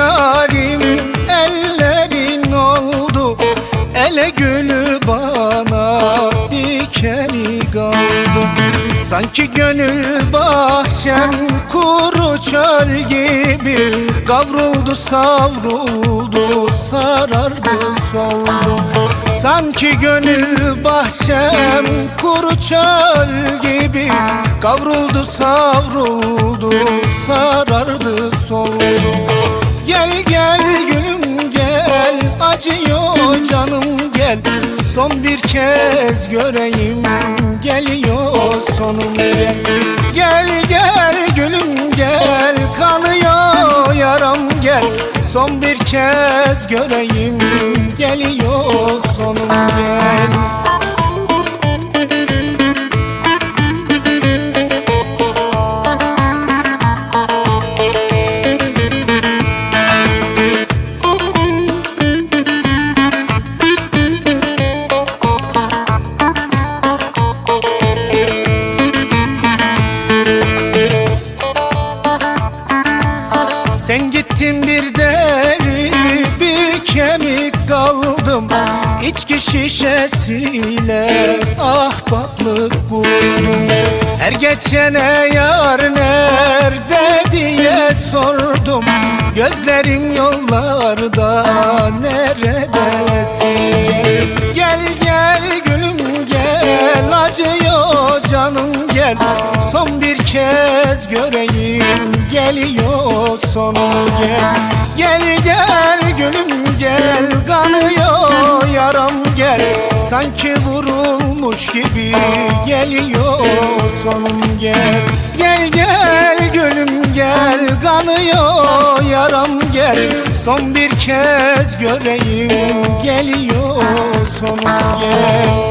Yarim ellerin oldu. Ele gülü bana dikeni kaldı. Sanki gönül bahçem kuru çöl gibi. Kavruldu savruldu sarardı soldu. Sanki gönül bahçem kuru çöl gibi. Kavruldu savruldu sarardı soldu bir kez göreyim. Geliyor sonum gel Gel gel gülüm gel. Kanıyor yaram gel. Son bir kez göreyim. Geliyor sonum gel Sen gittin bir deri bir kemik kaldım. İçki şişesiyle ahbaplık buldum Her geçene yar nerede diye sordum. Gözlerim yollarda neredesin? Gel gel gülüm gel. Acıyor canım gel kez göreyim geliyor sonum gel. Gel gel gülüm gel kanıyor yaram gel. Sanki vurulmuş gibi geliyor sonum gel. Gel gel gülüm gel kanıyor yaram gel. Son bir kez göreyim geliyor sonum gel